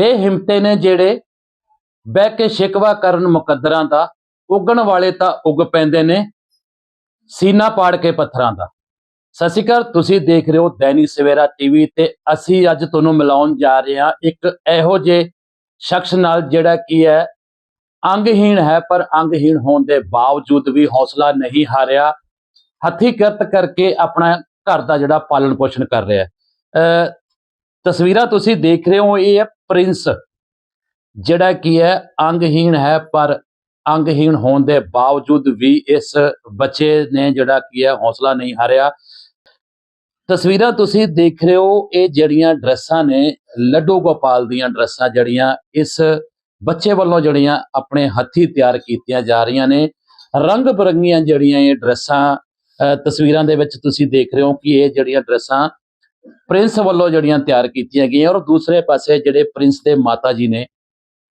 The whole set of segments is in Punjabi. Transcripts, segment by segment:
ਬੇਹਿੰਮਤੇ ਨੇ ਜਿਹੜੇ ਬਹਿ ਕੇ ਸ਼ਿਕਵਾ ਕਰਨ ਮੁਕੱਦਰਾਂ ਦਾ, ਉਗਣ ਵਾਲੇ ਤਾਂ ਉਗ ਪੈਂਦੇ ਨੇ ਸੀਨਾ ਪਾੜ ਕੇ ਪੱਥਰਾਂ ਦਾ। ਸਤਿ ਸ਼੍ਰੀ ਅਕਾਲ, ਤੁਸੀਂ ਦੇਖ ਰਹੇ ਹੋ ਦੈਨਿਕ ਸਵੇਰਾ ਟੀਵੀ ਤੇ ਅਸੀਂ ਅੱਜ ਤੁਹਾਨੂੰ ਮਿਲਾਉਣ ਜਾ ਰਹੇ ਹਾਂ ਇੱਕ ਇਹੋ ਜਿਹੇ ਸ਼ਖਸ ਨਾਲ ਜਿਹੜਾ ਕੀ ਹੈ, ਅੰਗਹੀਣ ਹੈ, ਪਰ ਅੰਗਹੀਣ ਹੋਣ ਦੇ ਬਾਵਜੂਦ ਵੀ ਹੌਸਲਾ ਨਹੀਂ ਹਾਰਿਆ। ਹੱਥੀਂ ਕਿਰਤ ਕਰਕੇ ਆਪਣਾ ਘਰ ਦਾ ਜਿਹੜਾ ਪਾਲਣ ਪੋਸ਼ਣ ਕਰ ਰਿਹਾ ਹੈ। ਅਹ ਤਸਵੀਰਾਂ ਤੁਸੀਂ ਦੇਖ ਰਹੇ ਹੋ, ਇਹ ਹੈ ਪ੍ਰਿੰਸ, ਜਿਹੜਾ ਕੀ ਹੈ ਅੰਗਹੀਣ ਹੈ, ਪਰ ਅੰਗਹੀਣ ਹੋਣ ਦੇ ਬਾਵਜੂਦ ਵੀ ਇਸ ਬੱਚੇ ਨੇ ਜਿਹੜਾ ਕੀ ਹੈ ਹੌਸਲਾ ਨਹੀਂ ਹਾਰਿਆ। ਤਸਵੀਰਾਂ ਤੁਸੀਂ ਦੇਖ ਰਹੇ ਹੋ, ਇਹ ਜਿਹੜੀਆਂ ਡਰੈਸਾਂ ਨੇ, ਲੱਡੂ ਗੋਪਾਲ ਦੀਆਂ ਡਰੈਸਾਂ ਜਿਹੜੀਆਂ ਇਸ ਬੱਚੇ ਵੱਲੋਂ ਜਿਹੜੀਆਂ ਆਪਣੇ ਹੱਥੀਂ ਤਿਆਰ ਕੀਤੀਆਂ ਜਾ ਰਹੀਆਂ ਨੇ। ਰੰਗ ਬਰੰਗੀਆਂ ਜਿਹੜੀਆਂ ਇਹ ਡਰੈਸਾਂ ਤਸਵੀਰਾਂ ਦੇ ਵਿੱਚ ਤੁਸੀਂ ਦੇਖ ਰਹੇ ਹੋ ਕਿ ਇਹ ਜਿਹੜੀਆਂ ਡਰੈਸਾਂ ਪ੍ਰਿੰਸ ਵੱਲੋਂ ਜਿਹੜੀਆਂ ਤਿਆਰ ਕੀਤੀਆਂ ਗਈਆਂ ਔਰ ਦੂਸਰੇ ਪਾਸੇ ਜਿਹੜੇ ਪ੍ਰਿੰਸ ਦੇ ਮਾਤਾ ਜੀ ਨੇ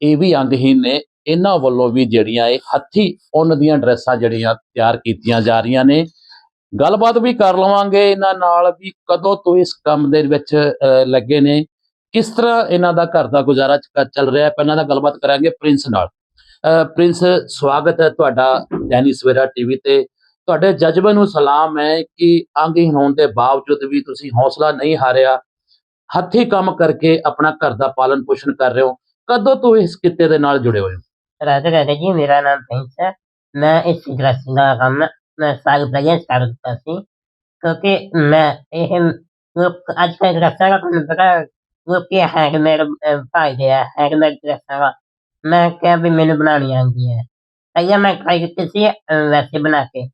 ਇਹ ਵੀ ਅੰਗਹੀਨ ਨੇ ਇਹਨਾਂ ਵੱਲੋਂ ਵੀ ਜਿਹੜੀਆਂ ਇਹ ਹੱਥੀ ਉੱਨ ਦੀਆਂ ਡਰੈਸਾਂ ਜਿਹੜੀਆਂ ਤਿਆਰ ਕੀਤੀਆਂ ਜਾ ਰਹੀਆਂ ਨੇ। ਗੱਲਬਾਤ ਵੀ ਕਰ ਲਵਾਂਗੇ ਇਹਨਾਂ ਨਾਲ ਵੀ ਕਦੋਂ ਤੋਂ ਇਸ ਕੰਮ ਦੇ ਵਿੱਚ ਅਹ, ਲੱਗੇ ਨੇ ਕਿਸ ਤਰ੍ਹਾਂ ਇਹਨਾਂ ਦਾ ਘਰ ਦਾ ਗੁਜ਼ਾਰਾ ਚੱਲ ਰਿਹਾ ਹੈ। ਪਹਿਲਾਂ ਤਾਂ ਗੱਲਬਾਤ ਕਰਾਂਗੇ ਪ੍ਰਿੰਸ ਨਾਲ। ਅਹ, ਪ੍ਰਿੰਸ ਸਵਾਗਤ ਹੈ ਤੁਹਾਡਾ ਦੈਨਿਕ ਸਵੇਰਾ ਟੀਵੀ ਤੇ। ਤੁਹਾਡੇ ਜਜ਼ਬੇ ਨੂੰ ਸਲਾਮ ਹੈ ਕਿ ਅੰਗਹੀਨ ਹੋਣ ਦੇ ਬਾਵਜੂਦ ਵੀ ਤੁਸੀਂ ਹੌਸਲਾ ਨਹੀਂ ਹਾਰਿਆ। ਹੱਥੀਂ ਕੰਮ ਕਰਕੇ ਆਪਣਾ ਘਰ ਦਾ ਪਾਲਣ ਪੋਸ਼ਣ ਕਰ ਰਹੇ ਹੋ। ਕਦੋਂ ਤੋਂ ਇਸ ਕਿੱਤੇ ਦੇ ਨਾਲ ਜੁੜੇ ਹੋਏ ਹੋ? ਰਾਧੇ ਰਾਧੇ ਜੀ, ਮੇਰਾ ਨਾਮ ਪ੍ਰਿੰਸ ਹੈ। ਮੈਂ ਇਸ ਇੰਡਸਟਰੀ ਦਾ ਕੰਮ ਮੈਂ ਸਾਲ ਪਹਿਲਾਂ ਸਟਾਰਟ ਕੀਤਾ ਸੀ, ਕਿਉਂਕਿ ਮੈਂ ਇਹ ਅੱਜ ਕੱਲ੍ਹ ਰਸਤਾ ਦਾ ਤੁਹਾਨੂੰ ਪਤਾ ਲੋਕੀ ਹੈਂਡਮੇਡ ਭਾਈਦੇ ਆ ਹੈਂਡਮੇਡ ਰਸਤਾ ਦਾ। ਮੈਂ ਕਿਹਾ ਵੀ ਮੈਨੂੰ ਬਣਾਉਣੀ ਆਉਂਦੀ ਹੈ ਪਹਿਲਾਂ ਮੈਂ ਟਰਾਈ ਕੀਤੀ ਸੀ ਵੈਸੇ ਬਣਾ ਕੇ।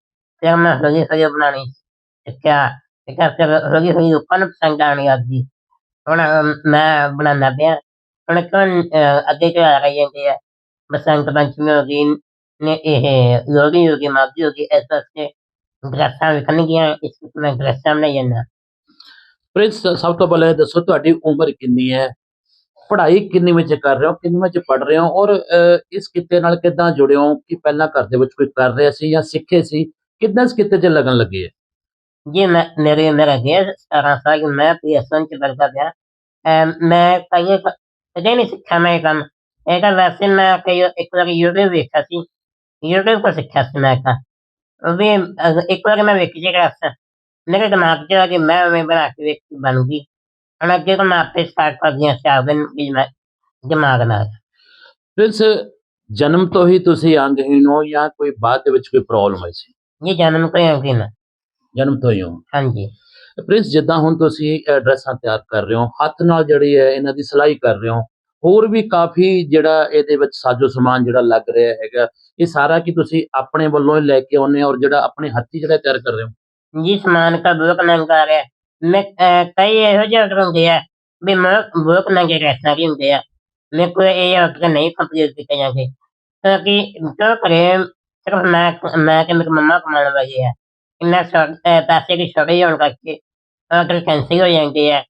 ਫਿਰ ਮੈਂ ਹੌਲੀ ਹੌਲੀ ਬਣਾਉਣੀ ਸਿੱਖਿਆ ਠੀਕ ਹੈ ਫਿਰ ਹੌਲੀ ਹੌਲੀ ਲੋਕਾਂ ਨੂੰ ਪਸੰਦ ਆਉਣੀ ਲੱਗੀ ਹੁਣ ਅਹ, ਮੈਂ ਬਣਾਉਣਾ ਪਿਆ ਹੁਣ ਕਿਉਂ ਅਹ, ਅੱਗੇ ਤੋਂ ਆ ਰਹੀ ਜਾਂਦੀ ਹੈ ਬਸੰਤ ਪੰਚਮੀ ਹੋ ਗਈ ਨੇ ਇਹ ਲੋਹੜੀ ਹੋ ਗਈ ਮਾਘੀ ਹੋ ਗਈ ਇਸ ਵਾਸਤੇ ਡਰੈਸਾਂ ਵਿਕਣਗੀਆਂ ਇਸ ਵਿੱਚ ਮੈਂ ਡਰੈਸਾਂ ਬਣਾਈ ਜਾਂਦਾ ਪ੍ਰਿੰਸ ਸਭ ਤੋਂ ਪਹਿਲਾਂ ਇਹ ਦੱਸੋ ਤੁਹਾਡੀ ਉਮਰ ਕਿੰਨੀ ਹੈ ਪੜ੍ਹਾਈ ਕਿੰਨੀ ਵਿੱਚ ਕਰ ਰਹੇ ਹੋ ਕਿੰਨੀ ਵਿੱਚ ਪੜ੍ਹ ਰਹੇ ਹੋ ਔਰ ਅਹ, ਇਸ ਕਿੱਤੇ ਨਾਲ ਕਿੱਦਾਂ ਜੁੜੇ ਹੋ ਕਿ ਪਹਿਲਾਂ ਘਰ ਦੇ ਵਿੱਚ ਕੋਈ ਕਰ ਰਿਹਾ ਸੀ ਜਾਂ ਸਿੱਖੇ ਸੀ ਕਿੱਦਾਂ ਇਸ ਕਿੱਤੇ 'ਚ ਲੱਗਣ ਲੱਗੇ ਹੈ ਜੀ ਮੈਂ ਮੇਰੇ ਮੇਰਾ ਗਿਆ 17 ਸਾਲ ਮੈਂ ਪੀਐਸਐਨ ਚ ਪੜ੍ਹਦਾ ਪਿਆ ਅਮ ਮੈਂ ਪਹਿਲੇ ਕ- ਕਦੇ ਨਹੀਂ ਸਿੱਖਿਆ ਮੈਂ ਇਹ ਕੰਮ ਇਹ ਤਾਂ ਵੈਸੇ ਮੈਂ ਕਈ ਇੱਕ ਵਾਰ YouTube ਵੇਖਿਆ ਸੀ YouTube ਤੋਂ ਸਿੱਖਿਆ ਸੀ ਮੈਂ ਤਾਂ ਉਹ ਵੀ ਅਹ, ਇੱਕ ਵਾਰ ਮੈਂ ਵੇਖੀ ਸੀ ਕਲਾਸ ਮੇਰੇ ਦਿਮਾਗ 'ਚ ਆ ਕਿ ਮੈਂ ਮੈਂ ਬਣਾ ਕੇ ਵੇਖ ਬਣੂਗੀ ਹੁਣ ਅੱਗੇ ਤੋਂ ਮੈਂ ਆਪੇ ਸਟਾਰਟ ਕਰ ਦਿਆਂ ਚਾਰ ਦਿਨ ਵੀ ਮੈਂ ਦਿਮਾਗ ਨਾਲ ਪ੍ਰਿੰਸ ਜਨਮ ਤੋਂ ਹੀ ਤੁਸੀਂ ਅੰਗਹੀਣ ਹੋ ਜਾਂ ਕੋਈ ਬਾਅਦ ਦੇ ਵਿੱਚ ਕੋਈ ਪ੍ਰੋਬਲਮ ਹੋਈ ਸੀ ਇਹ ਜਨਮ ਤੋਂ ਹੀ ਆਉਂਦੀ ਮੈਂ ਜਨਮ ਤੋਂ ਹੀ ਹੋ। ਹਾਂਜੀ। ਪ੍ਰਿੰਸ ਜਿੱਦਾਂ ਹੁਣ ਤੁਸੀਂ ਇਹ ਡਰੈਸਾਂ ਤਿਆਰ ਕਰ ਰਹੇ ਹੋ ਹੱਥ ਨਾਲ ਜਿਹੜੀ ਹੈ ਇਹਨਾਂ ਦੀ ਸਿਲਾਈ ਕਰ ਰਹੇ ਹੋ ਹੋਰ ਵੀ ਕਾਫੀ ਜਿਹੜਾ ਇਹਦੇ ਵਿੱਚ ਸਾਜੋ ਸਮਾਨ ਜਿਹੜਾ ਲੱਗ ਰਿਹਾ ਹੈਗਾ ਇਹ ਸਾਰਾ ਕੀ ਤੁਸੀਂ ਆਪਣੇ ਵੱਲੋਂ ਹੀ ਲੈ ਕੇ ਆਉਂਦੇ ਹੋ ਔਰ ਜਿਹੜਾ ਆਪਣੇ ਹੱਥੀ ਜਿਹੜਾ ਤਿਆਰ ਕਰ ਰਹੇ ਹੋ? ਜੀ ਸਮਾਨ ਦਾ ਬਹੁਤ ਨੰਗ ਆ ਰਿਹਾ। ਮੈਂ ਅਹ, ਕਈ ਇਹੋ ਜਿਹੇ ਆਰਡਰ ਹੁੰਦੇ ਆ ਵੀ ਮੈਂ ਬਹੁਤ ਨੰਗੇ ਰੈਸਟੋਰੈਂਟ ਹੁੰਦੇ ਆ। ਮੇਰੇ ਕੋਲ ਇਹ ਆਰਡਰ ਨਹੀਂ ਕੰਪਲੀਟ ਕੀਤੇ ਜਾਂਦੇ। ਕਿਉਂਕਿ ਕਿਉਂ ਕਰੇ ਸਿਰਫ ਮੈਂ ਮੈਂ ਤੇ ਮੇਰੀ ਮੰਮਾ ਕਮਾਉਣ ਵਾਲੇ ਆ। ਇੰਨਾ ਸ਼ਾਰਟ ਪੈਸੇ ਦੀ ਸ਼ਾਰਟੇਜ ਹੋਣ ਕਰਕੇ ਆਰਡਰ ਕੈਂਸਲ ਹੋ ਜਾਂਦੇ ਆ।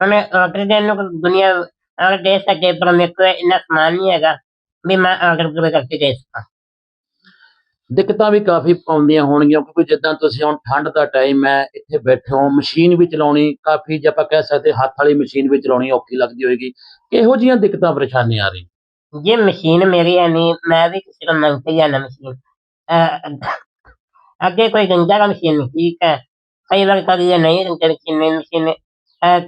ਹੁਣ ਆਰਡਰ ਦੇਣ ਨੂੰ ਦੁਨੀਆ ਆਰਡਰ ਦੇ ਸਕੇ ਪਰ ਮੇਰੇ ਕੋਲ ਇੰਨਾ ਸਮਾਨ ਨਹੀਂ ਹੈਗਾ ਵੀ ਮੈਂ ਆਰਡਰ ਪੂਰੇ ਕਰਕੇ ਦੇ ਸਕਾਂ। ਦਿੱਕਤਾਂ ਵੀ ਕਾਫੀ ਆਉਂਦੀਆਂ ਹੋਣਗੀਆਂ ਕਿਉਂਕਿ ਜਿੱਦਾਂ ਤੁਸੀਂ ਹੁਣ ਠੰਡ ਦਾ ਟਾਈਮ ਹੈ ਇੱਥੇ ਬੈਠੇ ਹੋ ਮਸ਼ੀਨ ਵੀ ਚਲਾਉਣੀ ਕਾਫੀ ਜੇ ਆਪਾਂ ਕਹਿ ਸਕਦੇ ਹੱਥ ਵਾਲੀ ਮਸ਼ੀਨ ਵੀ ਚਲਾਉਣੀ ਔਖੀ ਲੱਗਦੀ ਹੋਏਗੀ। ਕਿਹੋ ਜੀਆਂ ਦਿੱਕਤਾਂ ਪਰੇਸ਼ਾਨੀਆਂ ਆ ਰਹੀਆਂ? ਜੇ ਮਸ਼ੀਨ ਮੇਰੀ ਹੈ ਨਹੀਂ ਮੈਂ ਵੀ ਕਿਸੇ ਨੂੰ ਮੰਗਤੇ ਜਾਣਾ ਮਸ਼ੀਨ। اگے کوئی گنجا کا مشین ٹھیک ہے کئی بار کر یہ نہیں دیتے مشین میں مشین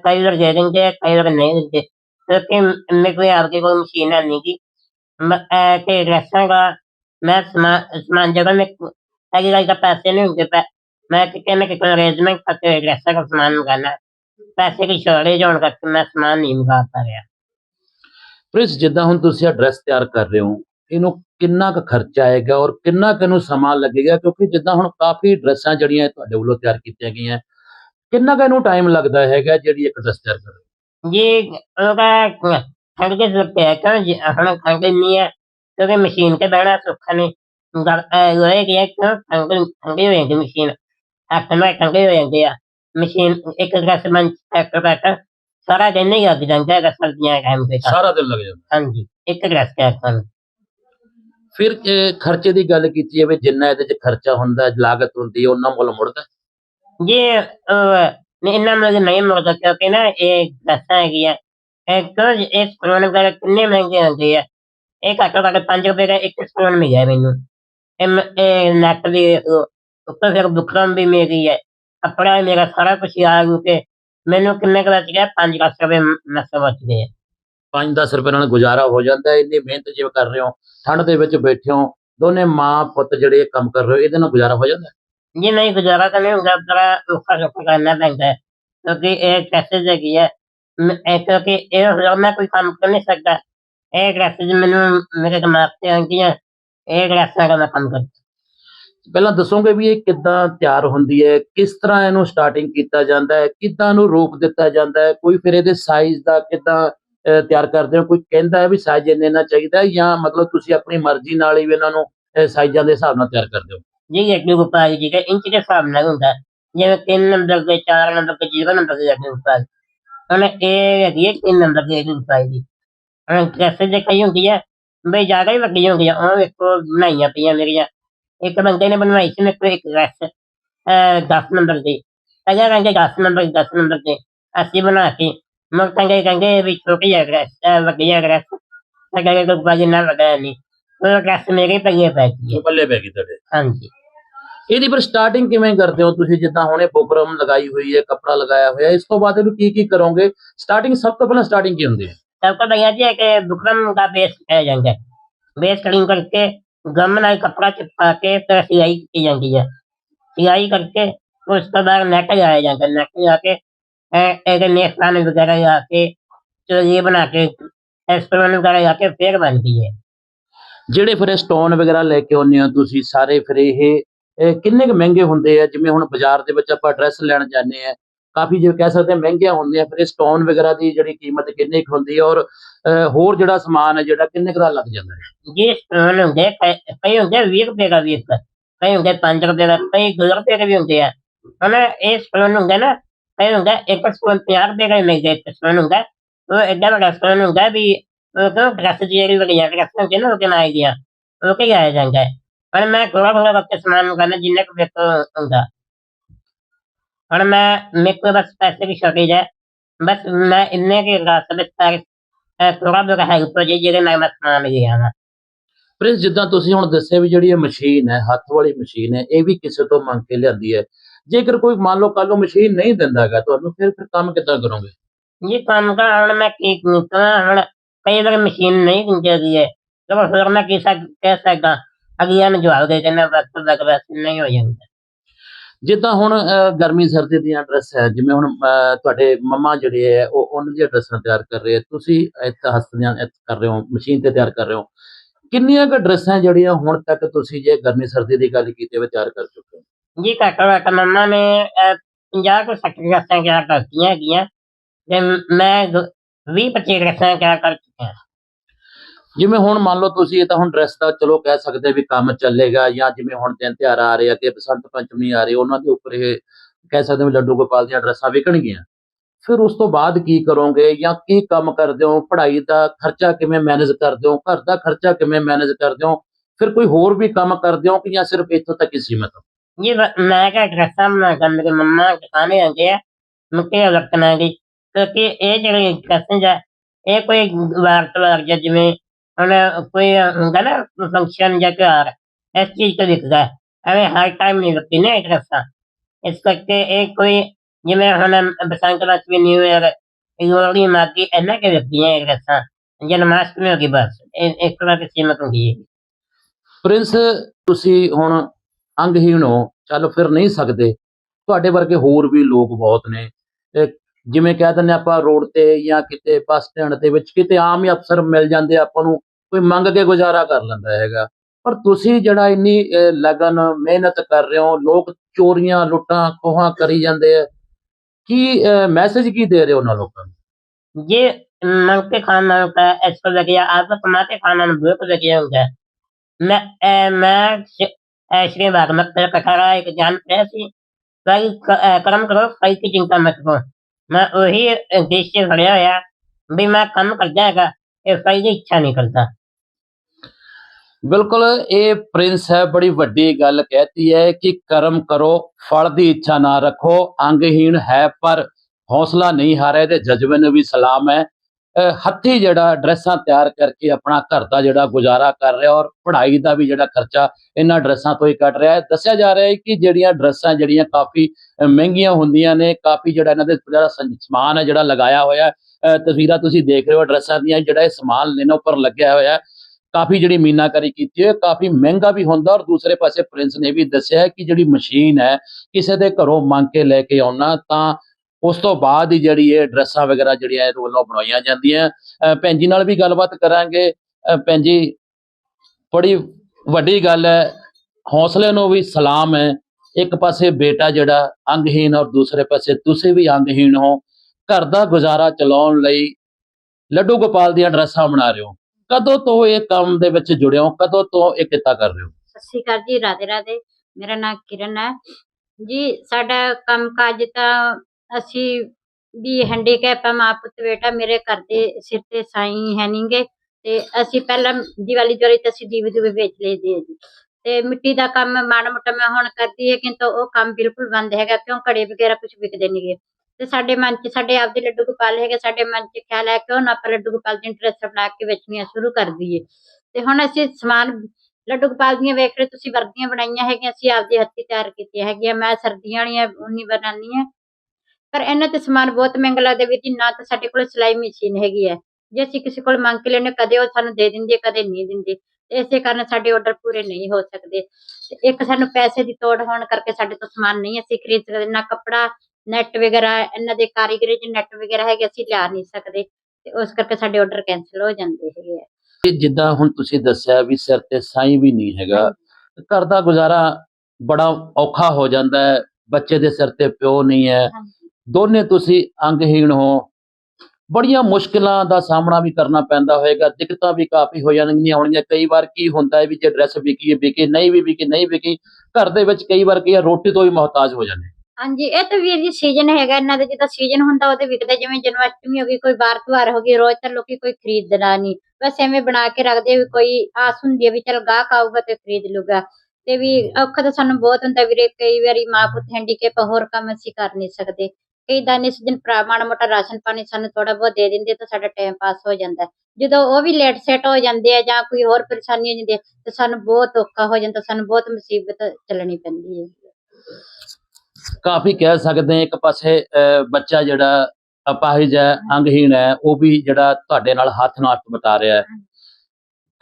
کئی بار دے دیں گے کئی بار نہیں دیتے کیونکہ میرے کو آپ کی کوئی مشین ہے نہیں کہ ریسوں کا میں سامان جگہ میں کئی بار کا پیسے نہیں ہوتے میں کسی نہ کسی ارینجمنٹ کر کے ریسوں کا سامان منگانا پیسے کی شارٹیج ہونے کر کے میں سامان نہیں منگا پا رہا ਪ੍ਰਿੰਸ ਜਿੱਦਾਂ ਹੁਣ ਤੁਸੀਂ ਆ ਡਰੈਸ ਤਿਆਰ ਕਰ ਰਹੇ ਹੋ ਇਹਨੂੰ ਕਿੰਨਾ ਕੁ ਖਰਚਾ ਆਏਗਾ ਔਰ ਕਿੰਨਾ ਕੁ ਇਹਨੂੰ ਸਮਾਂ ਲੱਗੇਗਾ ਕਿਉਂਕਿ ਜਿੱਦਾਂ ਹੁਣ ਕਾਫੀ ਡਰੈਸਾਂ ਜਿਹੜੀਆਂ ਇਹ ਤੁਹਾਡੇ ਵੱਲੋਂ ਤਿਆਰ ਕੀਤੀਆਂ ਗਈਆਂ ਕਿੰਨਾ ਕੁ ਇਹਨੂੰ ਟਾਈਮ ਲੱਗਦਾ ਹੈਗਾ ਜਿਹੜੀ ਇੱਕ ਡਰੈਸ ਤਿਆਰ ਕਰ ਰਹੇ ਹੋ ये होगा ठंड के सकते हैं क्यों जी हम ठंड नहीं है क्योंकि मशीन के बैठना सूखा नहीं गर- अ, लोहे की है क्यों ठंड ठंडी हो जाती मशीन हथ में ठंडी हो जाती है मशीन एक ड्रेस बन बैठ बैठ सारा दिन नहीं आती जाता है सर्दियां के टाइम पे तो। ਸਾਰਾ ਦਿਨ ਲੱਗ ਜਾਂਦਾ हाँ जी एक ड्रेस का है ਫਿਰ ਇਹ ਖਰਚੇ ਦੀ ਗੱਲ ਕੀਤੀ ਜਾਵੇ ਜਿੰਨਾ ਇਹਦੇ 'ਚ ਖਰਚਾ ਹੁੰਦਾ ਹੈ, ਲਾਗਤ ਹੁੰਦੀ ਹੈ ਉਹਨਾਂ ਮੁੱਲ ਮੁੜਦਾ ਹੈ। ये अ, नहीं इन्ना मुझे नहीं मिलता क्योंकि ना ये ड्रेसा है ਇੱਕ ਇਸ ਸਲੂਨ ਵਗੈਰਾ ਕਿੰਨੇ ਮਹਿੰਗੇ ਹੁੰਦੇ ਆ ਇਹ ਘੱਟੋ ਘੱਟ 5 ਰੁਪਏ ਦਾ ਇੱਕ ਸਲੂਨ ਮਿਲਿਆ ਮੈਨੂੰ ਇਹ ਮ- ਇਹ ਨੈਟ ਦੀ ਉਹ- ਉੱਪਰ ਫਿਰ ਬੁਕਰਮ ਵੀ ਮੇਰੀ ਹੈ ਕੱਪੜਾ ਵੀ ਮੇਰਾ ਸਾਰਾ ਕੁਝ ਆ ਗੂ ਕੇ ਮੈਨੂੰ ਕਿੰਨੇ ਕੁ ਬਚ ਗਿਆ 5 ਲੱਖ ਰੁਪਏ ਨਸੇ ਬਚ ਗਏ 5-10 ਰੁਪਏ ਨਾਲ ਗੁਜ਼ਾਰਾ ਹੋ ਜਾਂਦਾ ਇੰਨੀ ਮਿਹਨਤ ਜਿਵੇਂ ਕਰ ਰਹੇ ਹੋ ਠੰਡ ਦੇ ਵਿੱਚ ਬੈਠੇ ਹੋ ਦੋਨੇ ਮਾਂ ਪੁੱਤ ਜਿਹੜੇ ਕੰਮ ਕਰ ਰਹੇ ਹੋ ਇਹਦੇ ਨਾਲ ਗੁਜ਼ਾਰਾ ਹੋ ਜਾਂਦਾ। ਜੀ ਨਹੀਂ ਗੁਜ਼ਾਰਾ ਤਾਂ ਨਹੀਂ ਹੁੰਦਾ ਬੜਾ ਔਖਾ ਸੌਖਾ ਕਰਨਾ ਪੈਂਦਾ ਹੈ ਕਿਉਂਕਿ ਇਹ ਕੈਸੇ ਹੈਗੀ ਹੈ ਮ- ਇਹ ਕਿਉਂਕਿ ਇਹ ਹੋਰ ਮੈਂ ਕੋਈ ਕੰਮ ਕਰ ਨਹੀਂ ਸਕਦਾ ਇਹ ਕੈਸੇ ਮੈਨੂੰ ਮੇਰੇ ਦਿਮਾਗ ਤੇ ਆਉਂਦੀ ਹੈ ਇਹ ਕੈਸੇ ਦਾ ਮੈਂ ਕੰਮ ਕਰ ਪਹਿਲਾਂ ਦੱਸੋਗੇ ਵੀ ਇਹ ਕਿੱਦਾਂ ਤਿਆਰ ਹੁੰਦੀ ਹੈ ਕਿਸ ਤਰ੍ਹਾਂ ਇਹਨੂੰ ਸਟਾਰਟਿੰਗ ਕੀਤਾ ਜਾਂਦਾ ਹੈ ਕਿੱਦਾਂ ਇਹਨੂੰ ਰੂਪ ਦਿੱਤਾ ਜਾਂਦਾ ਹੈ ਕੋਈ ਫਿਰ ਇਹਦੇ ਸਾਈਜ਼ ਦਾ ਕਿੱਦਾਂ ਤਿਆਰ ਕਰਦੇ ਹੋ? ਕੋਈ ਕਹਿੰਦਾ ਹੈ ਵੀ ਸਾਈਜ਼ ਇੰਨੇ ਨਾ ਚਾਹੀਦਾ ਜਾਂ ਮਤਲਬ ਤੁਸੀਂ ਆਪਣੀ ਮਰਜ਼ੀ ਨਾਲ ਹੀ ਇਹਨਾਂ ਨੂੰ ਸਾਈਜ਼ਾਂ ਦੇ ਹਿਸਾਬ ਨਾਲ ਤਿਆਰ ਕਰਦੇ ਹੋ? ਜੀ ਇੱਕ ਰੁਪਏ ਜੀ ਦਾ ਇੰਚ ਦੇ ਹਿਸਾਬ ਨਾਲ ਹੁੰਦਾ ਜਿਵੇਂ 3 ਨੰਬਰ ਦੇ 4 ਨੰਬਰ ਦੇ 0 ਨੰਬਰ ਦੇ ਇੱਕ ਰੁਪਏ ਹੁਣ ਇਹ ਹੈਗੀ ਹੈ 3 ਨੰਬਰ ਦੇ ਇੱਕ ਰੁਪਏ ਦੀ ਹੁਣ ਕੈਸੇ ਦੇ ਕਈ ਹੁੰਦੀ ਹੈ, ਬਈ ਜ਼ਿਆਦਾ ਹੀ ਵੱਡੀ ਹੁੰਦੀ ਹੈ, ਉਹ ਵੇਖੋ ਬਣਾਈਆਂ ਪਈਆਂ ਮੇਰੀਆਂ। ਇੱਕ ਬੰਦੇ ਨੇ ਬਣਵਾਈ ਸੀ ਮੇਰੇ ਇੱਕ ਡਰੈਸ 10 ਨੰਬਰ ਦੀ। ਅਗਰ ਕਹਿੰਦੇ 10 ਨੰਬਰ 10 ਨੰਬਰ ਦੇ। ਅਸੀਂ ਬਣਾ ਕੇ मग सांगाय सांगे भी छोटी अग्रेस ਵੱਡੀ अग्रेस सगळे लोक बाजी ना ਵਗਾਇਆ ਨਹੀਂ ਉਹ ਕਸ ਮੇਰੇ ਪਈਏ ਪੈ ਗਈ ਹੈ। ਬੱਲੇ ਪੈ ਗਈ ਤੁਹਾਡੇ ਹਾਂਜੀ। ਇਹਦੀ ਫਿਰ ਸਟਾਰਟਿੰਗ ਕਿਵੇਂ ਕਰਦੇ ਹੋ ਤੁਸੀਂ? ਜਿੱਦਾਂ ਹੁਣੇ ਬੁਕਰਮ ਲਗਾਈ ਹੋਈ ਹੈ ਕੱਪੜਾ ਲਗਾਇਆ ਹੋਇਆ ਹੈ, ਇਸ ਤੋਂ ਬਾਅਦ ਇਹਨੂੰ ਕੀ ਕੀ ਕਰੋਗੇ? ਸਟਾਰਟਿੰਗ ਸਭ ਤੋਂ ਪਹਿਲਾਂ ਸਟਾਰਟਿंग ਕੀ ਹੁੰਦੀ ਹੈ? ਸਭ ਤੋਂ बढ़िया जी है कि बुकरम का बेस किया जाता है बेस कटिंग करके गम ਨਾਲ कपड़ा चिपका के फिर सिलाई की जाती है सिलाई करके उसके बाद नेट जाया जाता है नेट जाके एक नेस्तान वगैरह जाके चलो ये बना के एक्सपेरिमेंट वगैरह जाके फिर बनती है ਜਿਹੜੇ ਫਿਰ ਸਟੋਨ ਵਗੈਰਾ ਲੈ ਕੇ ਆਉਂਦੇ ਹੋ ਤੁਸੀਂ ਸਾਰੇ ਫਿਰ ਇਹ ਕਿੰਨੇ ਕੁ ਮਹਿੰਗੇ ਹੁੰਦੇ ਆ? ਜਿਵੇਂ ਹੁਣ ਬਾਜ਼ਾਰ ਦੇ ਵਿੱਚ ਆਪਾਂ ਡਰੈਸ ਲੈਣ ਜਾਂਦੇ ਆ ਕਾਫੀ ਜਿਵੇਂ ਕਹਿ ਸਕਦੇ ਮਹਿੰਗੇ ਹੁੰਦੇ ਆ ਫਿਰ ਸਟੋਨ ਵਗੈਰਾ ਦੀ ਜਿਹੜੀ ਕੀਮਤ ਕਿੰਨੀ ਕੁ ਹੁੰਦੀ ਹੈ ਔਰ ਹੋਰ ਜਿਹੜਾ ਸਮਾਨ ਹੈ ਜਿਹੜਾ ਕਿੰਨੇ ਕੁ ਦਾ ਲੱਗ ਜਾਂਦਾ ਹੈ? ये स्टोन होंगे कई कई होंगे बीस रुपए का भी इसका कई होंगे पांच रुपए का कई दो रुपए का भी होंगे हैं है ना ये स्टोन होंगे ਇਹ ਹੁੰਦਾ ਇੱਕ ਸਪੂਨ 50 ਰੁਪਏ ਦਾ ਮਿਲਦਾ ਇੱਕ ਸਪੂਨ ਹੁੰਦਾ ਉਹ ਐਡਾ ਵੱਡਾ ਸਪੂਨ ਹੁੰਦਾ ਵੀ ਉਹ ਕੋ ਡਰੈਸ ਜਿਹੜੀ ਵੱਡੀਆਂ ਡਰੈਸਾਂ ਕਿ ਨਾ ਉਹ ਕਿਨਾਈ ਦੀਆਂ ਉਹ ਕਿ ਆਇਆ ਜਾਂਦਾ ਪਰ ਮੈਂ ਥੋੜਾ ਥੋੜਾ ਕਰਕੇ ਸਮਾਨ ਨੂੰ ਕਰਨਾ ਜਿੰਨਾ ਕੁ ਵੇਖ ਹੁੰਦਾ ਹੁਣ ਮੈਂ ਮੇਰੇ ਕੋਲ ਬਸ ਪੈਸੇ ਦੀ ਸ਼ਾਰਟੇਜ ਹੈ ਬਸ ਮੈਂ ਇੰਨੇ ਕੇ ਰਾਸ ਵਿੱਚ ਥੋੜਾ ਬਹੁਤ ਹੈ ਉੱਪਰ ਜਿਹੜੇ ਮੈਂ ਸਮਾਨ ਲੈ ਆਵਾਂ ਪ੍ਰਿੰਸ ਜਿੱਦਾਂ ਤੁਸੀਂ ਹੁਣ ਦੱਸਿਆ ਵੀ ਜਿਹੜੀ ਇਹ ਮਸ਼ੀਨ ਹੈ, ਹੱਥ ਵਾਲੀ ਮਸ਼ੀਨ ਹੈ, ਇਹ ਵੀ ਕਿਸੇ ਤੋਂ ਮੰਗ ਕੇ ਲਿਆਂਦੀ ਹੈ। ਜੇਕਰ ਕੋਈ ਮੰਨ ਲਓ ਕੱਲ ਨੂੰ ਮਸ਼ੀਨ ਨਹੀਂ ਦਿੰਦਾ ਹੈਗਾ ਤੁਹਾਨੂੰ ਫਿਰ ਫਿਰ ਕੰਮ ਕਿੱਦਾਂ ਕਰੋਗੇ? ਜੀ ਕੰਮ ਦਾ ਹੁਣ ਮੈਂ ਕੀ ਕਰਾਂ ਹੁਣ ਕਈ ਵਾਰ ਮਸ਼ੀਨ ਨਹੀਂ ਦਿੰਦੀ ਹੈ। ਚਲੋ ਫਿਰ ਮੈਂ ਕੀ ਸਕ ਕਹਿ ਸਕਦਾ ਅਗਲੀਆਂ ਨੂੰ ਜਵਾਬ ਦੇ ਦੇਣਾ ਵਕਤ ਤੱਕ ਵੈਸੇ ਨਹੀਂ ਹੋ ਜਾਂਦਾ। ਜਿੱਦਾਂ ਹੁਣ ਅਹ, ਗਰਮੀ ਸਰਦੀ ਦੀਆਂ ਡਰੈਸ ਹੈ ਜਿਵੇਂ ਹੁਣ ਅਹ, ਤੁਹਾਡੇ ਮੰਮਾ ਜਿਹੜੇ ਹੈ ਉਹ ਉਹਨਾਂ ਦੀਆਂ ਡਰੈਸਾਂ ਤਿਆਰ ਕਰ ਰਹੇ ਤੁਸੀਂ ਇੱਥੇ ਹਸਤੀਆਂ ਕਰ ਰਹੇ ਹੋ ਮਸ਼ੀਨ ਤੇ ਤਿਆਰ ਕਰ ਰਹੇ ਹੋ। ਕਿੰਨੀਆਂ ਕੁ ਡਰੈਸਾਂ ਜਿਹੜੀਆਂ ਹੁਣ ਤੱਕ ਤੁਸੀਂ ਜੇ ਗਰਮੀ ਸਰਦੀ ਦੀ ਗੱਲ ਕੀਤੀ ਹੋਵੇ ਤਿਆਰ ਕਰ ਚੁੱਕੇ ਹੋ? ਜੀ ਘੱਟੋ ਘੱਟ ਮੰਮਾ ਨੇ 50 ਤੋਂ 60 ਰਸਾਂ ਕਿਆ ਕਰਤੀਆਂ ਹੈਗੀਆਂ। ਤੇ ਮੈਂ 20 25 ਰਸਾਂ ਕਿਆ ਕਰ ਚੁੱਕਿਆ। ਜਿਵੇਂ ਹੁਣ ਮੰਨ ਲਓ ਤੁਸੀਂ ਇਹ ਤਾਂ ਹੁਣ ਡਰੈਸ ਦਾ ਚਲੋ ਕਹਿ ਸਕਦੇ ਵੀ ਕੰਮ ਚੱਲੇਗਾ ਜਾਂ ਜਿਵੇਂ ਹੁਣ ਦਿਨ ਤਿਉਹਾਰ ਆ ਰਹੇ ਆ ਕਿ ਬਸੰਤ ਪੰਚਮੀ ਆ ਰਹੀ, ਉਹਨਾਂ ਦੇ ਉੱਪਰ ਇਹ ਕਹਿ ਸਕਦੇ ਵੀ ਲੱਡੂ ਗੋਪਾਲ ਦੀਆਂ ਡਰੈਸਾਂ ਵਿਕਣਗੀਆਂ। ਫਿਰ ਉਸ ਤੋਂ ਬਾਅਦ ਕੀ ਕਰੋਗੇ ਜਾਂ ਕੀ ਕੰਮ ਕਰਦੇ ਹੋ? ਪੜ੍ਹਾਈ ਦਾ ਖਰਚਾ ਕਿਵੇਂ ਮੈਨੇਜ ਕਰਦੇ ਹੋ? ਘਰ ਦਾ ਖਰਚਾ ਕਿਵੇਂ ਮੈਨੇਜ ਕਰਦੇ ਹੋ? ਫਿਰ ਕੋਈ ਹੋਰ ਵੀ ਕੰਮ ਕਰਦੇ ਹੋ ਕਿ ਜਾਂ ਸਿਰਫ ਇੱਥੋਂ ਤੱਕ ਹੀ ਸੀਮਤ ਹੋ? ਜੀ ਬ- ਮੈਂ ਕਿਹਾ ਰਸਾਂ ਬਣਾਉਂਦਾ ਮੇਰੇ ਮੰਮਾ ਦੁਕਾਨੇ ਆਉਂਦੇ ਆ ਮੁੱਕੇ ਵਰਤਣਾ ਦੀ ਕਿਉਂਕਿ ਇਹ ਜਿਹੜੇ ਰਸਾਂ ਜਾਂ ਇਹ ਕੋਈ ਵਾਰ ਤਵਾਰ ਜਾਂ ਜਿਵੇਂ ਹੁਣ ਕੋਈ ਹੁੰਦਾ ਨਾ ਫੰਕਸ਼ਨ ਜਾਂ ਤਿਉਹਾਰ ਇਸ ਚੀਜ਼ ਤੋਂ ਵਿਕਦਾ ਹੈ। ਐਵੇਂ ਹਰ ਟਾਈਮ ਨਹੀਂ ਵਿਕਦੀ ਨਾ ਇਹ ਰਸਾਂ ਇਸ ਕਰਕੇ ਇਹ ਕੋਈ ਜਿਵੇਂ ਹੁਣ ਬਸੰਤ ਪੰਚਮੀ ਨਿਊ ਇਅਰ ਲੋਹੜੀ ਮਾਗੀ ਇਹਨਾਂ ਕੇ ਵਿਕਦੀਆਂ ਇਹ ਰਸਾਂ ਜਨਮਾਸ਼ਟਮੀ ਹੋ ਗਈ ਬਸ ਇਹ ਇੱਕ ਤਰ੍ਹਾਂ ਦੀ ਸੀਮਤ ਹੁੰਦੀ ਹੈ ਪ੍ਰਿੰਸ ਤੁਸੀਂ ਹੁਣ ਅੰਗਹੀਣ ਹੋ ਚੱਲ ਫਿਰ ਨਹੀਂ ਸਕਦੇ ਤੁਹਾਡੇ ਵਰਗੇ ਹੋਰ ਵੀ ਲੋਕ ਬਹੁਤ ਨੇ ਤੇ ਜਿਵੇਂ ਕਹਿ ਦਿੰਦੇ ਆਪਾਂ ਰੋਡ ਤੇ ਜਾਂ ਕਿਤੇ ਬੱਸ ਸਟੈਂਡ ਦੇ ਵਿੱਚ ਕਿਤੇ ਆਮ ਹੀ ਅਫਸਰ ਮਿਲ ਜਾਂਦੇ ਆ, ਆਪਾਂ ਨੂੰ ਕੋਈ ਮੰਗ ਕੇ ਗੁਜ਼ਾਰਾ ਕਰ ਲੈਂਦਾ ਹੈਗਾ ਪਰ ਤੁਸੀਂ ਜਿਹੜਾ ਇੰਨੀ ਅਹ, ਲਗਨ ਮਿਹਨਤ ਕਰ ਰਹੇ ਹੋ ਲੋਕ ਚੋਰੀਆਂ ਲੁੱਟਾਂ ਖੋਹਾਂ ਕਰੀ ਜਾਂਦੇ ਆ ਕੀ ਮੈਸੇਜ ਕੀ ਦੇ ਰਹੇ ਹੋ ਉਹਨਾਂ ਲੋਕਾਂ ਨੂੰ ये मंग के खाना होता है इसको लगे आप कमाते खाना में भूख लगी होगा मैं ए, मैं श- ए, श्री भागवत पर कथा एक जान ऐसी कई क- ए, कर्म करो कई की चिंता मत करो मैं वही देश से खड़े होया भी मैं कम कर जाएगा ये कई की इच्छा नहीं करता ਬਿਲਕੁਲ ਇਹ ਪ੍ਰਿੰਸ ਹੈ ਬੜੀ ਵੱਡੀ ਗੱਲ ਕਹਿਤੀ ਹੈ ਕਿ ਕਰਮ ਕਰੋ ਫਲ ਦੀ ਇੱਛਾ ਨਾ ਰੱਖੋ ਅੰਗਹੀਣ ਹੈ ਪਰ ਹੌਸਲਾ ਨਹੀਂ ਹਾਰੇ ਤੇ ਜਜ਼ਬੇ ਨੂੰ ਵੀ ਸਲਾਮ ਹੈ ਅਹ ਹੱਥੀ ਜਿਹੜਾ ਡਰੈਸਾਂ ਤਿਆਰ ਕਰਕੇ ਆਪਣਾ ਘਰ ਦਾ ਜਿਹੜਾ ਗੁਜ਼ਾਰਾ ਕਰ ਰਿਹਾ ਔਰ ਪੜ੍ਹਾਈ ਦਾ ਵੀ ਜਿਹੜਾ ਖਰਚਾ ਇਹਨਾਂ ਡਰੈਸਾਂ ਤੋਂ ਹੀ ਕੱਢ ਰਿਹਾ ਹੈ। ਦੱਸਿਆ ਜਾ ਰਿਹਾ ਹੈ ਕਿ ਜਿਹੜੀਆਂ ਡਰੈਸਾਂ ਜਿਹੜੀਆਂ ਕਾਫੀ ਮਹਿੰਗੀਆਂ ਹੁੰਦੀਆਂ ਨੇ, ਕਾਫੀ ਜਿਹੜਾ ਇਹਨਾਂ ਦੇ ਜਿਹੜਾ ਸਮਾਨ ਹੈ ਜਿਹੜਾ ਲਗਾਇਆ ਹੋਇਆ ਤਸਵੀਰਾਂ ਤੁਸੀਂ ਦੇਖ ਰਹੇ ਹੋ ਡਰੈਸਾਂ ਦੀਆਂ, ਜਿਹੜਾ ਇਹ ਸਮਾਨ ਲੈਣਾ ਉੱਪਰ ਲੱਗਿਆ ਹੋਇਆ ਹੈ। ਕਾਫੀ ਜਿਹੜੀ ਮੀਨਾਕਾਰੀ ਕੀਤੀ ਹੈ, ਕਾਫੀ ਮਹਿੰਗਾ ਵੀ ਹੁੰਦਾ ਔਰ ਦੂਸਰੇ ਪਾਸੇ ਪ੍ਰਿੰਸ ਨੇ ਵੀ ਦੱਸਿਆ ਕਿ ਜਿਹੜੀ ਮਸ਼ੀਨ ਹੈ, ਕਿਸੇ ਦੇ ਘਰੋਂ ਮੰਗ ਕੇ ਲੈ ਕੇ ਆਉਣਾ ਤਾਂ ਉਸ ਤੋਂ ਬਾਅਦ ਹੀ ਜਿਹੜੀ ਇਹ ਡਰੈਸਾਂ ਵਗੈਰਾ ਜਿਹੜੀਆਂ ਇਹ ਵੱਲੋਂ ਬਣਾਈਆਂ ਜਾਂਦੀਆਂ। ਭੈਣ ਜੀ ਨਾਲ ਵੀ ਗੱਲਬਾਤ ਕਰਾਂਗੇ। ਭੈਣ ਜੀ, ਬੜੀ ਵੱਡੀ ਗੱਲ ਹੈ। ਹੌਸਲੇ ਨੂੰ ਵੀ ਸਲਾਮ ਹੈ। ਇੱਕ ਪਾਸੇ ਬੇਟਾ ਜਿਹੜਾ ਅੰਗਹੀਨ ਔਰ ਦੂਸਰੇ ਪਾਸੇ ਤੁਸੀਂ ਵੀ ਅੰਗਹੀਨ ਹੋ। ਘਰ ਦਾ ਗੁਜ਼ਾਰਾ ਚਲਾਉਣ ਲਈ ਲੱਡੂ ਗੋਪਾਲ ਦੀਆਂ ਡਰੈਸਾਂ ਬਣਾ ਰਹੇ ਹੋ। ਕਦੋਂ ਤੋਂ ਇਹ ਕੰਮ ਦੇ ਵਿੱਚ ਜੁੜੇ ਹੋ? ਕਦੋਂ ਤੋਂ ਇਹ ਕਿੱਤਾ ਕਰ ਰਹੇ ਹੋ? ਸਤਿ ਸ਼੍ਰੀ ਅਕਾਲ ਜੀ ਰਾਧੇ ਰਾਧੇ ਮੇਰਾ ਨਾਮ ਕਿਰਨ ਹੈ। ਜੀ, ਸਾਡਾ ਕੰਮ ਕਾਜ ਤਾਂ ਅਸੀਂ ਵੀ ਹੈਂਡੀਕੈਪ ਆ, ਮਾਂ ਪੁੱਤ, ਬੇਟਾ ਮੇਰੇ ਘਰ ਦੇ ਸਿਰ ਤੇ ਸਾਈ ਹੈ ਨੀਗੇ ਤੇ ਅਸੀਂ ਪਹਿਲਾਂ ਦੀਵਾਲੀ ਦੁਆਲੀ ਤੇ ਅਸੀਂ ਦੀਵੇ ਦੂਵੇ ਵੇਚ ਲਏ ਆ ਜੀ। ਤੇ ਮਿੱਟੀ ਦਾ ਕੰਮ ਮਾੜਾ ਮੋਟਾ ਮੈਂ ਹੁਣ ਕਰਦੀ ਹੈ ਕਿੰਤੂ ਉਹ ਕੰਮ ਬਿਲਕੁਲ ਬੰਦ ਹੈਗਾ, ਕਿਉਂ ਘੜੇ ਵਗੈਰਾ ਕੁਝ ਵਿਕਦੇ ਨਹੀਂਗੇ ਤੇ ਸਾਡੇ ਮਨ ਚ, ਸਾਡੇ ਆਪਦੇ ਲੱਡੂ ਗੋਪਾਲ ਹੈਗੇ, ਸਾਡੇ ਮਨ ਚ ਖਿਆਲ ਹੈ ਕਿਉਂ ਨਾ ਆਪਾਂ ਲੱਡੂ ਗੋਪਾਲ ਦੀ ਇੰਟਰਸਟ ਬਣਾ ਕੇ ਵੇਚਣੀਆਂ ਸ਼ੁਰੂ ਕਰ ਦਈਏ। ਤੇ ਹੁਣ ਅਸੀਂ ਸਮਾਨ, ਲੱਡੂ ਗੋਪਾਲ ਦੀਆਂ ਵੇਖ ਰਹੇ ਤੁਸੀਂ ਵਰਦੀਆਂ ਬਣਾਈਆਂ ਹੈਗੀਆਂ, ਅਸੀਂ ਆਪਦੇ ਹੱਥੀਂ ਤਿਆਰ ਕੀਤੀਆਂ ਹੈਗੀਆਂ, ਮੈਂ ਸਰਦੀਆਂ ਵਾਲੀਆਂ ਉਨੀ ਬਣਾਉਣੀ ਹੈ ਪਰ ਇਹਨਾਂ ਤੇ ਸਮਾਨ ਬਹੁਤ ਮਹਿੰਗਾ ਲੱਗਦਾ ਵੀ ਜੀ ਨਾ ਤਾਂ ਸਾਡੇ ਕੋਲ ਸਿਲਾਈ ਮਸ਼ੀਨ ਹੈਗੀ ਹੈ। ਜੇ ਅਸੀਂ ਕਿਸੇ ਕੋਲ ਮੰਗ ਕੇ ਲੈਣੇ ਕਦੇ ਉਹ ਸਾਨੂੰ ਦੇ ਦਿੰਦੀ ਹੈ ਕਦੇ ਨਹੀਂ ਦਿੰਦੀ। ਤੇ ਇਸੇ ਕਾਰਨ ਸਾਡੇ ਆਰਡਰ ਪੂਰੇ ਨਹੀਂ ਹੋ ਸਕਦੇ। ਤੇ ਇੱਕ ਸਾਨੂੰ ਪੈਸੇ ਦੀ ਤੋੜ ਹੋਣ ਕਰਕੇ ਸਾਡੇ ਤੋਂ ਸਮਾਨ ਨਹੀਂ ਅਸੀਂ ਖਰੀਦ ਸਕਦੇ ਨਾ ਕੱਪੜਾ ਨੈਟ ਵਗੈਰਾ ਇਹਨਾਂ ਦੇ ਕਾਰੀਗਰੀ ਚ ਨੈਟ ਵਗੈਰਾ ਹੈਗੇ ਅਸੀਂ ਲਿਆ ਨਹੀਂ ਸਕਦੇ। ਤੇ ਉਸ ਕਰਕੇ ਸਾਡੇ ਆਰਡਰ ਕੈਨਸਲ ਹੋ ਜਾਂਦੇ ਹੈਗੇ ਆ। ਕਿ ਜਿੱਦਾਂ ਹੁਣ ਤੁਸੀਂ ਦੱਸਿਆ ਵੀ ਸਿਰ ਤੇ ਸਾਈ ਵੀ ਨਹੀਂ ਹੈਗਾ ਘਰ ਦਾ ਗੁਜ਼ਾਰਾ ਬੜਾ ਔਖਾ ਹੋ ਜਾਂਦਾ ਹੈ ਬੱਚੇ ਦੇ ਸਿਰ ਤੇ ਪਿਓ ਨਹੀਂ ਹੈ। ਦੋਨੇ ਤੁਸੀਂ ਅੰਗਹੀਣ ਹੋ। ਬੜੀਆਂ ਮੁਸ਼ਕਲਾਂ ਦਾ ਸਾਹਮਣਾ ਵੀ ਕਰਨਾ ਪੈਂਦਾ ਹੋਵੇਗਾ ਦਿੱਕਤਾਂ ਵੀ ਕਾਫੀ ਹੋ ਜਾਣਗੀਆਂ ਹੋਣਗੀਆਂ। ਕਈ ਵਾਰ ਕੀ ਹੁੰਦਾ ਹੈ ਵੀ ਜੇ ਡਰੈਸ ਵਿਕੀ ਵਿਕੀ, ਨਹੀਂ ਵੀ ਵਿਕੀ, ਨਹੀਂ ਵਿਕੀ, ਘਰ ਦੇ ਵਿੱਚ ਕਈ ਵਾਰ ਕੀ ਹੈ, ਰੋਟੀ ਤੋਂ ਵੀ ਮੁਹਤਾਜ ਹੋ ਜਾਂਦੇ। ਹਾਂਜੀ, ਇਹ ਤਾਂ ਵੀਰ ਜੀ ਸੀਜ਼ਨ ਹੈਗਾ। ਇਹਨਾਂ ਦਾ ਜਿੱਦਾਂ ਸੀਜ਼ਨ ਹੁੰਦਾ, ਉਹਦੇ ਵਿਕਦੇ ਜਿਵੇਂ ਜਨਮ ਹੋ ਗਈ, ਕੋਈ ਵਾਰ ਤਿਉਹਾਰ ਹੋ ਗਈ, ਰੋਜ਼ ਤਾਂ ਲੋਕੀ ਕੋਈ ਖਰੀਦਣਾ ਨਹੀਂ। ਬਸ ਐਵੇਂ ਬਣਾ ਕੇ ਰੱਖਦੇ ਵੀ ਕੋਈ ਆਸ ਹੁੰਦੀ ਹੈ ਵੀ ਚਲ ਗਾਹਕ ਆਊਗਾ ਤੇ ਖਰੀਦ ਲੂਗਾ ਤੇ ਵੀ ਔਖਾ ਤਾਂ ਸਾਨੂੰ ਬਹੁਤ ਹੁੰਦਾ ਵੀਰੇ, ਕਈ ਵਾਰੀ ਮਾਂ ਪੁੱਤ ਹੈਂਡੀਕੈਪ ਹੋਰ ਕੰਮ ਅਸੀਂ ਕਰ ਨਹੀਂ ਸਕਦੇ। ਕਈ ਦਾਨੇ ਸਜਨ ਭਰਾ ਮਾੜਾ ਮੋਟਾ ਰਾਸ਼ਨ ਪਾਣੀ ਸਾਨੂੰ ਥੋੜਾ ਬਹੁਤ ਦੇ ਦਿੰਦੇ ਤਾਂ ਸਾਡਾ ਟਾਈਮ ਪਾਸ ਹੋ ਜਾਂਦਾ। ਜਦੋਂ ਉਹ ਵੀ ਲੇਟ ਸੈਟ ਹੋ ਜਾਂਦੇ ਆ ਜਾਂ ਕੋਈ ਹੋਰ ਪਰੇਸ਼ਾਨੀ ਹੋ ਜਾਂਦੀ ਹੈ ਤਾਂ ਸਾਨੂੰ ਬਹੁਤ ਔਖਾ ਹੋ ਜਾਂਦਾ ਸਾਨੂੰ ਬਹੁਤ ਮੁਸੀਬਤ ਚੱਲਣੀ ਪੈਂਦੀ ਹੈ। ਕਾਫੀ ਕਹਿ ਸਕਦੇ ਹਾਂ ਇੱਕ ਪਾਸੇ ਬੱਚਾ ਜਿਹੜਾ ਅਪਾਹਿਜ ਹੈ ਅੰਗਹੀਣ ਹੈ ਉਹ ਵੀ ਜਿਹੜਾ ਤੁਹਾਡੇ ਨਾਲ ਹੱਥ ਨਾਲ ਹੱਥ ਬਤਾ ਰਿਹਾ ਹੈ।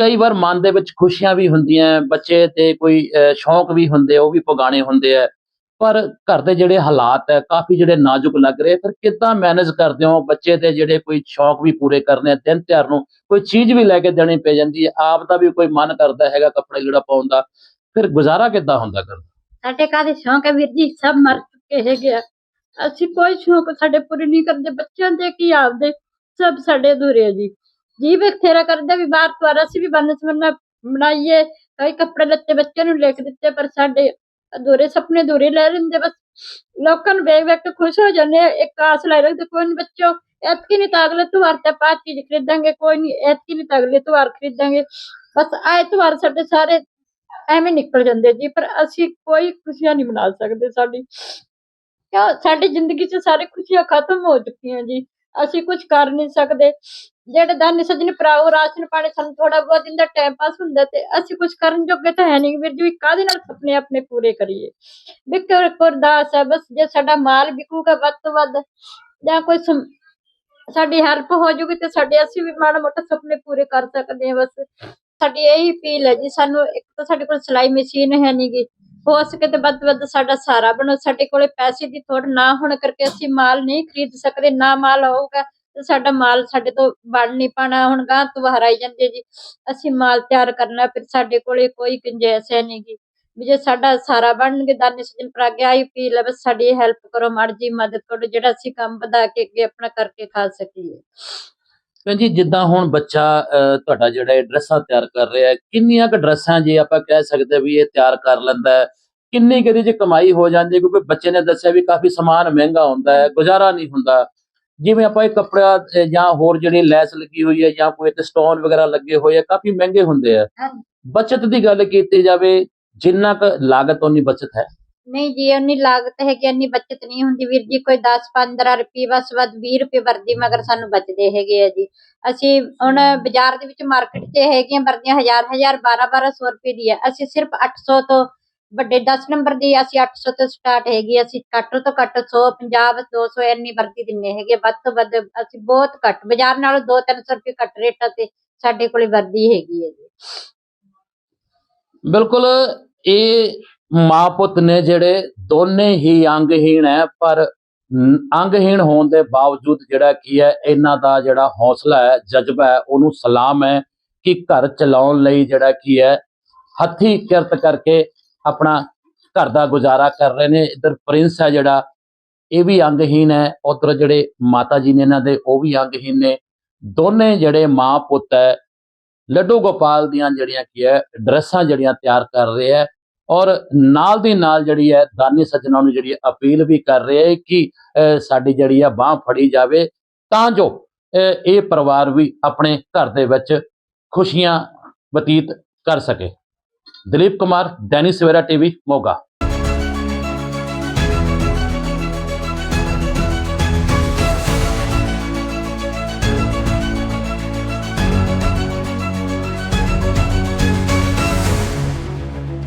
ਕਈ ਵਾਰ ਮਨ ਦੇ ਵਿੱਚ ਖੁਸ਼ੀਆਂ ਵੀ ਹੁੰਦੀਆਂ ਬੱਚੇ ਤੇ ਕੋਈ ਸ਼ੌਂਕ ਵੀ ਹੁੰਦੇ ਉਹ ਵੀ ਪਗਾਣੇ ਹੁੰਦੇ ਆ। ਪਰ ਘਰ ਦੇ ਜਿਹੜੇ ਹਾਲਾਤ ਹੈ, ਕਾਫੀ ਜਿਹੜੇ ਨਾਜ਼ੁਕ ਲੱਗ ਰਹੇ ਫਿਰ ਕਿੱਦਾਂ ਮੈਨੇਜ ਕਰਦੇ ਹੋ? ਬੱਚੇ ਦੇ ਜਿਹੜੇ ਕੋਈ ਸ਼ੌਂਕ ਵੀ ਪੂਰੇ ਕਰਨੇ ਆ, ਦਿਨ ਤਿਉਹਾਰ ਨੂੰ ਕੋਈ ਚੀਜ਼ ਵੀ ਲੈ ਕੇ ਦੇਣੀ ਪੈ ਜਾਂਦੀ ਹੈ, ਆਪ ਦਾ ਵੀ ਕੋਈ ਮਨ ਕਰਦਾ ਹੈਗਾ ਕੱਪੜੇ ਜਿਹੜਾ ਪਾਉਣ ਦਾ। ਫਿਰ ਗੁਜ਼ਾਰਾ ਕਿੱਦਾਂ ਹੁੰਦਾ ਕਰ ਸਾਡੇ ਕਾਹਦੇ ਸ਼ੌਂਕ ਹੈ ਵੀਰ ਜੀ, ਸਭ ਮਰ ਚੁੱਕੇ ਹੈਗੇ ਆ। ਅਸੀਂ ਕੋਈ ਸ਼ੌਕ ਸਾਡੇ ਪੂਰੇ ਨਹੀਂ ਕਰਦੇ, ਬੱਚਿਆਂ ਦੇ ਕੀ ਆਪਦੇ, ਸਭ ਸਾਡੇ ਅਧੂਰੇ ਆ ਜੀ। ਜੀ ਬਥੇਰਾ ਕਰਦੇ ਵੀ ਬਾਹਰ ਤੋਂ ਅਸੀਂ ਵੀ ਬੰਨ ਸਮਨਾ ਬਣਾਈਏ, ਕਈ ਕੱਪੜੇ ਲੱਤੇ ਬੱਚਿਆਂ ਨੂੰ ਲੈ ਕੇ ਦਿੱਤੇ ਪਰ ਸਾਡੇ ਅਧੂਰੇ ਸੁਪਨੇ ਅਧੂਰੇ ਲੈ ਲੈਂਦੇ, ਬਸ ਲੋਕਾਂ ਨੂੰ ਵੇਖ ਵੇਖ ਕੇ ਖੁਸ਼ ਹੋ ਜਾਂਦੇ ਇੱਕ ਆਸ ਲੈ ਰੱਖਦੇ, ਕੋਈ ਨਹੀਂ ਬੱਚੋ, ਐਤਕੀ ਨਹੀਂ ਤਾਂ ਅਗਲੇ ਤਿਉਹਾਰ ਤੇ ਆਪਾਂ ਚੀਜ਼ ਖਰੀਦਾਂਗੇ, ਕੋਈ ਨਹੀਂ ਐਤਕੀ ਨਹੀਂ ਤਾਂ ਅਗਲੇ ਤਿਉਹਾਰ ਖਰੀਦਾਂਗੇ, ਬਸ ਆਏ ਤਿਉਹਾਰ ਸਾਡੇ ਸਾਰੇ ਐਵੇਂ ਨਿਕਲ ਜਾਂਦੇ ਜੀ, ਪਰ ਅਸੀਂ ਕੋਈ ਖੁਸ਼ੀਆਂ ਨਹੀਂ ਮਨਾ ਸਕਦੇ ਸਾਡੀ। ਕਿਉਂ? ਸਾਡੀ ਜ਼ਿੰਦਗੀ 'ਚ ਸਾਰੇ ਖੁਸ਼ੀਆਂ ਖਤਮ ਹੋ ਚੁੱਕੀਆਂ ਜੀ, ਅਸੀਂ ਕੁਝ ਕਰ ਨਹੀਂ ਸਕਦੇ। ਜਿਹੜੇ ਦਾਨੀ ਸੱਜਣ ਭਰਾਓ, ਰਾਸ਼ਨ ਪਾਣੀ ਸਾਨੂੰ ਥੋੜਾ ਬਹੁਤ ਦਿਨ ਦਾ ਟਾਈਮ ਪਾਸ ਹੁੰਦਾ ਤੇ ਅਸੀਂ ਕੁਝ ਕਰਨ ਜੋਗੇ ਤਾਂ ਹੈ ਨਹੀਂ ਵੀਰ ਜੀ, ਵੀ ਕਾਹਦੇ ਨਾਲ ਸੁਪਨੇ ਆਪਣੇ ਪੂਰੇ ਕਰੀਏ? ਵਿਕਰ ਕੁਰਦਾਸ ਹੈ, ਬਸ ਜੇ ਸਾਡਾ ਮਾਲ ਵਿਕੂਗਾ ਵੱਧ ਤੋਂ ਵੱਧ ਜਾਂ ਕੋਈ ਸਾਡੀ ਹੈਲਪ ਹੋ ਜੂਗੀ ਤੇ ਸਾਡੇ ਅਸੀਂ ਵੀ ਮਾੜਾ ਮੋਟਾ ਸੁਪਨੇ ਪੂਰੇ ਕਰ ਸਕਦੇ ਹਾਂ, ਬਸ ਸਾਡੀ ਇਹੀ ਅਪੀਲ ਹੈ ਜੀ, ਸਾਨੂੰ ਇੱਕ ਤਾਂ ਸਾਡੇ ਕੋਲ ਸਿਲਾਈ ਮਸ਼ੀਨ ਹੈ ਨੀ ਗੀ, ਹੋ ਸਕੇ ਤੇ ਵੱਧ ਤੋਂ ਵੱਧ ਸਾਡਾ ਸਹਾਰਾ ਬਣੋ, ਸਾਡੇ ਕੋਲੇ ਪੈਸੇ ਦੀ ਥੋੜ ਨਾ ਹੋਣ ਕਰਕੇ ਅਸੀਂ ਮਾਲ ਨਹੀਂ ਖਰੀਦ ਸਕਦੇ, ਨਾ ਮਾਲ ਹੋਊਗਾ ਤੇ ਸਾਡਾ ਮਾਲ ਸਾਡੇ ਤੋਂ ਬਣ ਨਹੀਂ ਪਾਣਾ ਹੁਣ ਗਾਂ ਤੋਂ ਬਾਹਰ ਆਈ ਜਾਂਦੇ ਜੀ, ਅਸੀਂ ਮਾਲ ਤਿਆਰ ਕਰਨਾ, ਫਿਰ ਸਾਡੇ ਕੋਲੇ ਕੋਈ ਗੁੰਜਾਇਸ਼ ਹੈ ਨੀ ਗੀ। ਵੀ ਜੇ ਸਾਡਾ ਸਹਾਰਾ ਬਣਨਗੇ, ਦਾਨੇ ਸਜਣ ਪਰ ਅੱਗੇ ਆਈ ਅਪੀਲ ਹੈ, ਬਸ ਸਾਡੀ ਹੈਲਪ ਕਰੋ, ਮਾੜੀ ਮਦਦ ਕਰੋ, ਜਿਹੜਾ ਅਸੀਂ ਕੰਮ ਵਧਾ ਕੇ ਅੱਗੇ ਆਪਣਾ ਕਰਕੇ ਖਾ ਸਕੀਏ। ਜੀ, ਜਿੱਦਾਂ ਹੁਣ ਬੱਚਾ ਤੁਹਾਡਾ ਜਿਹੜਾ ਇਹ ਡਰੈਸਾਂ ਤਿਆਰ ਕਰ ਰਿਹਾ ਹੈ, ਕਿੰਨੀਆਂ ਕੁ ਡਰੈਸਾਂ ਜੇ ਆਪਾਂ ਕਹਿ ਸਕਦੇ ਵੀ ਇਹ ਤਿਆਰ ਕਰ ਲੈਂਦਾ ਹੈ, ਕਿੰਨੀ ਕੁ ਇਹਦੇ ਕਮਾਈ ਹੋ ਜਾਂਦੀ ਕਿਉਂਕਿ ਬੱਚੇ ਨੇ ਦੱਸਿਆ ਵੀ ਕਾਫੀ ਸਮਾਨ ਮਹਿੰਗਾ ਹੁੰਦਾ ਹੈ, ਗੁਜ਼ਾਰਾ ਨਹੀਂ ਹੁੰਦਾ। ਜਿਵੇਂ ਆਪਾਂ ਇਹ ਕੱਪੜਾ ਜਾਂ ਹੋਰ ਜਿਹੜੀ ਲੈਸ ਲੱਗੀ ਹੋਈ ਹੈ ਜਾਂ ਕੋਈ ਤੇ ਸਟੋਨ ਵਗੈਰਾ ਲੱਗੇ ਹੋਏ ਆ ਕਾਫੀ ਮਹਿੰਗੇ ਹੁੰਦੇ ਆ। ਬਚਤ ਦੀ ਗੱਲ ਕੀਤੀ ਜਾਵੇ ਜਿੰਨਾ ਕੁ ਲਾਗਤ ਉਨੀ ਬਚਤ ਹੈ। ਨਹੀਂ ਜੀ ਇੰਨੀ ਲਾਗਤ ਹੈ ਕਿ ਇੰਨੀ ਬਚਤ ਨਹੀਂ ਹੁੰਦੀ ਵੀਰ ਜੀ ਕੋਈ 10 15 ਰੁਪਏ ਬਸ ਵੱਧ 20 ਰੁਪਏ ਵਰਦੀ ਮਗਰ ਸਾਨੂੰ ਬਚਦੇ ਹੈਗੇ ਆ ਜੀ। ਅਸੀਂ ਹੁਣ ਬਾਜ਼ਾਰ ਦੇ ਵਿੱਚ ਮਾਰਕੀਟ 'ਚ ਹੈਗੀਆਂ ਵਰਦੀਆਂ ਹਜ਼ਾਰ ਹਜ਼ਾਰ 12 1200 ਰੁਪਏ ਦੀ ਹੈ ਅਸੀਂ ਸਿਰਫ 800 ਤੋਂ ਵੱਡੇ 10 ਨੰਬਰ ਦੀ ਅਸੀਂ 800 ਤੋਂ ਸਟਾਰਟ ਹੈਗੀ ਅਸੀਂ ਘੱਟ ਤੋਂ ਘੱਟ 100 50 200 ਇੰਨੀ ਵਰਦੀ ਦਿੰਨੇ ਹੈਗੇ ਵੱਧ ਤੋਂ ਵੱਧ ਅਸੀਂ ਬਹੁਤ ਘੱਟ, ਬਾਜ਼ਾਰ ਨਾਲੋਂ 2-300 ਰੁਪਏ ਘੱਟ ਰੇਟਾਂ ਤੇ ਸਾਡੇ ਕੋਲੇ ਵਰਦੀ ਹੈਗੀ ਹੈ ਜੀ। ਬਿਲਕੁਲ, ਇਹ ਮਾਂ ਪੁੱਤ ਨੇ ਜਿਹੜੇ ਦੋਨੇ ਹੀ ਅੰਗਹੀਣ ਹੈ, ਪਰ ਅੰਗਹੀਣ ਹੋਣ ਦੇ ਬਾਵਜੂਦ ਜਿਹੜਾ ਕੀ ਹੈ, ਇਹਨਾਂ ਦਾ ਜਿਹੜਾ ਹੌਸਲਾ ਹੈ, ਜਜ਼ਬਾ ਹੈ, ਉਹਨੂੰ ਸਲਾਮ ਹੈ ਕਿ ਘਰ ਚਲਾਉਣ ਲਈ ਜਿਹੜਾ ਕੀ ਹੈ, ਹੱਥੀ ਕਿਰਤ ਕਰਕੇ ਆਪਣਾ ਘਰ ਦਾ ਗੁਜ਼ਾਰਾ ਕਰ ਰਹੇ ਨੇ। ਇਧਰ ਪ੍ਰਿੰਸ ਹੈ ਜਿਹੜਾ, ਇਹ ਵੀ ਅੰਗਹੀਣ ਹੈ। ਉਧਰ ਜਿਹੜੇ ਮਾਤਾ ਜੀ ਨੇ ਇਹਨਾਂ ਦੇ, ਉਹ ਵੀ ਅੰਗਹੀਣ ਨੇ। ਦੋਨੇ ਜਿਹੜੇ ਮਾਂ ਪੁੱਤ ਹੈ, ਲੱਡੂ ਗੋਪਾਲ ਦੀਆਂ ਜਿਹੜੀਆਂ ਕੀ ਹੈ, ਡਰੈਸਾਂ ਜਿਹੜੀਆਂ ਤਿਆਰ ਕਰ ਰਹੇ ਹੈ ਔਰ ਨਾਲ ਦੀ ਨਾਲ ਜਿਹੜੀ ਹੈ, ਦਾਨੀ ਸੱਜਣਾ ਨੂੰ ਜਿਹੜੀ ਅਪੀਲ ਵੀ ਕਰ ਰਹੇ ਹੈ ਕਿ ਸਾਡੀ ਜਿਹੜੀ ਹੈ ਬਾਹ ਫੜੀ ਜਾਵੇ ਤਾਂ ਜੋ ਇਹ ਪਰਿਵਾਰ ਵੀ ਆਪਣੇ ਘਰ ਦੇ ਵਿੱਚ ਖੁਸ਼ੀਆਂ ਬਤੀਤ ਕਰ ਸਕੇ। ਦਲੀਪ ਕੁਮਾਰ ਦੈਨੀ ਸਵੇਰਾ ਟੀਵੀ ਮੋਗਾ